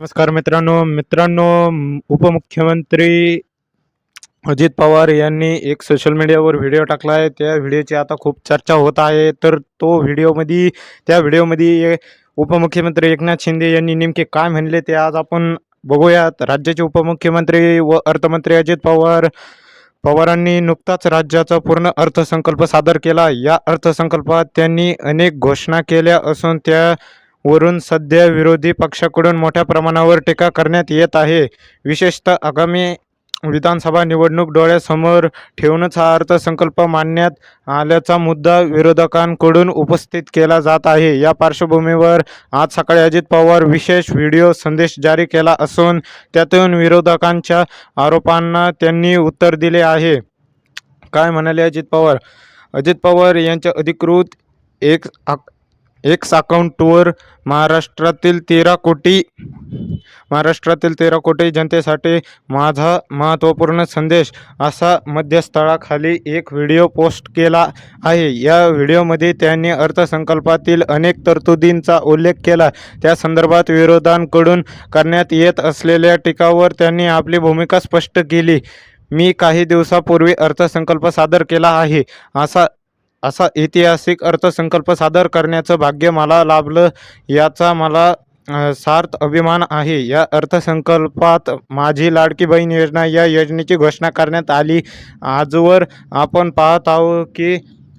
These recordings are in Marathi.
नमस्कार मित्रांनो. मित्रांनो उपमुख्यमंत्री अजित पवार यांनी एक सोशल मीडियावर व्हिडिओ टाकला आहे त्या व्हिडिओची आता खूप चर्चा होत आहे. तर तो व्हिडिओमध्ये त्या व्हिडिओमध्ये उपमुख्यमंत्री एकनाथ शिंदे यांनी नेमके काय म्हणले ते आज आपण बघूयात. राज्याचे उपमुख्यमंत्री व अर्थमंत्री अजित पवार पवारांनी नुकताच राज्याचा पूर्ण अर्थसंकल्प सादर केला. या अर्थसंकल्पात त्यांनी अनेक घोषणा केल्या असून त्या वरून सध्या विरोधी पक्षाकडून मोठ्या प्रमाणावर टीका करण्यात येत आहे. विशेषतः आगामी विधानसभा निवडणूक डोळ्यासमोर ठेवूनच हा अर्थसंकल्प मांडण्यात आल्याचा मुद्दा विरोधकांकडून उपस्थित केला जात आहे. या पार्श्वभूमीवर आज सकाळी अजित पवार विशेष व्हिडिओ संदेश जारी केला असून त्यातून विरोधकांच्या आरोपांना त्यांनी उत्तर दिले आहे. काय म्हणाले अजित पवार? अजित पवार यांच्या अधिकृत एक एक्स अकाउंटवर महाराष्ट्रातील तेरा कोटी महाराष्ट्रातील तेरा कोटी जनतेसाठी माझा महत्त्वपूर्ण संदेश असा मध्यस्थळाखाली एक व्हिडिओ पोस्ट केला आहे. या व्हिडिओमध्ये त्यांनी अर्थसंकल्पातील अनेक तरतुदींचा उल्लेख केला. त्या संदर्भात विरोधांकडून करण्यात येत असलेल्या टीकावर त्यांनी आपली भूमिका स्पष्ट केली. मी काही दिवसापूर्वी अर्थसंकल्प सादर केला आहे. असा असा ऐतिहासिक अर्थसंकल्प सादर करण्याचं भाग्य मला लाभलं याचा मला सार्थ अभिमान आहे. या अर्थसंकल्पात माझी लाडकी बहीण योजना या योजनेची घोषणा करण्यात आली. आजवर आपण पाहत आहोत की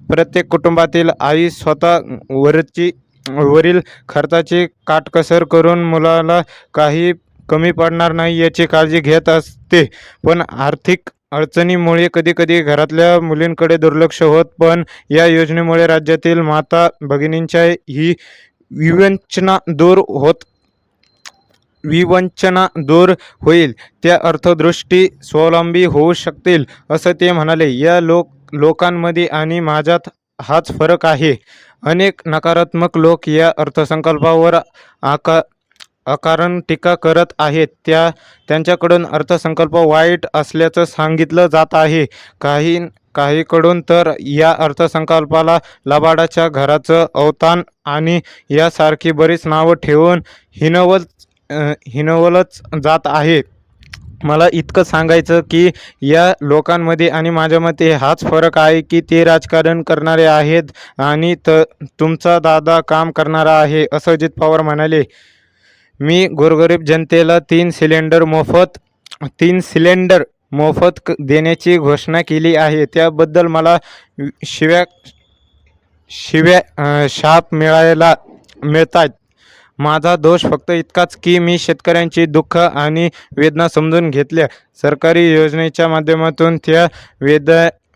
प्रत्येक कुटुंबातील आई स्वतः वरची वरील खर्चाची काटकसर करून मुलाला काही कमी पडणार नाही याची काळजी घेत असते. पण आर्थिक अडचणीमुळे कधीकधी घरातल्या मुलींकडे दुर्लक्ष होत पण या योजनेमुळे राज्यातील माता भगिनींच्या ही विवंचना दूर होत विवंचना दूर होईल. त्या अर्थदृष्टी स्वावलंबी होऊ शकतील असं ते म्हणाले. या लोक लोकांमध्ये आणि माझ्यात हाच फरक आहे. अनेक नकारात्मक लोक या अर्थसंकल्पावर आका अकारण टीका करत आहेत. त्या त्यांच्याकडून अर्थसंकल्प वाईट असल्याचं सांगितलं जात आहे. काही काहीकडून तर या अर्थसंकल्पाला लबाडाच्या घराचं अवतान आणि यासारखी बरीच नावं ठेवून हिनवल हिनवलच जात आहे. मला इतकं सांगायचं की या लोकांमध्ये आणि माझ्या मते हाच फरक आहे की ते राजकारण करणारे आहेत आणि त तुमचा दादा काम करणारा आहे असं अजित पवार म्हणाले. मी गोरगरीब जनतेला तीन सिलेंडर मोफत तीन सिलेंडर मोफत क- देण्याची घोषणा केली आहे. त्याबद्दल मला शिव्या शिव्या शाप मिळायला मिळतात माझा दोष फक्त इतकाच की मी शेतकऱ्यांची दुःख आणि वेदना समजून घेतल्या. सरकारी योजनेच्या माध्यमातून त्या वेद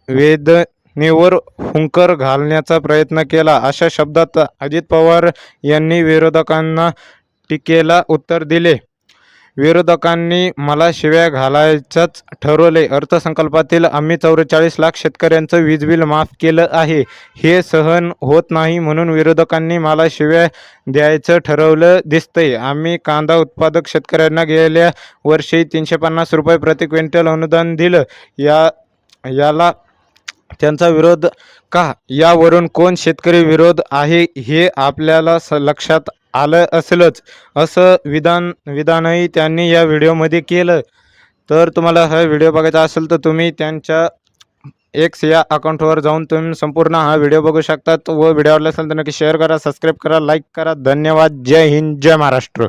वेदनेवर हुंकर घालण्याचा प्रयत्न केला. अशा शब्दात अजित पवार यांनी विरोधकांना टीकेला उत्तर दिले. विरोधकांनी मला शिव्या घालायचंच ठरवले. अर्थसंकल्पातील आम्ही चौवेचाळीस लाख शेतकऱ्यांचं वीज बिल माफ केलं आहे. हे सहन होत नाही म्हणून विरोधकांनी मला शिव्या द्यायचं ठरवलं दिसतंय. आम्ही कांदा उत्पादक शेतकऱ्यांना गेल्या वर्षी तीनशे पन्नास रुपये प्रति क्विंटल अनुदान दिलं. या याला त्यांचा विरोध का? यावरून कोण शेतकरी विरोध आहे हे आपल्याला स लक्षात आलं असेलच. असं विधान विधानही त्यांनी या व्हिडिओमध्ये केलं. तर तुम्हाला हा व्हिडिओ बघायचा असेल तर तुम्ही त्यांच्या एक्स या अकाउंटवर जाऊन तुम्ही संपूर्ण हा व्हिडिओ बघू शकतात व व्हिडिओ आवडला असेल तर नक्की शेअर करा सबस्क्राईब करा लाईक करा. धन्यवाद. जय हिंद. जय महाराष्ट्र.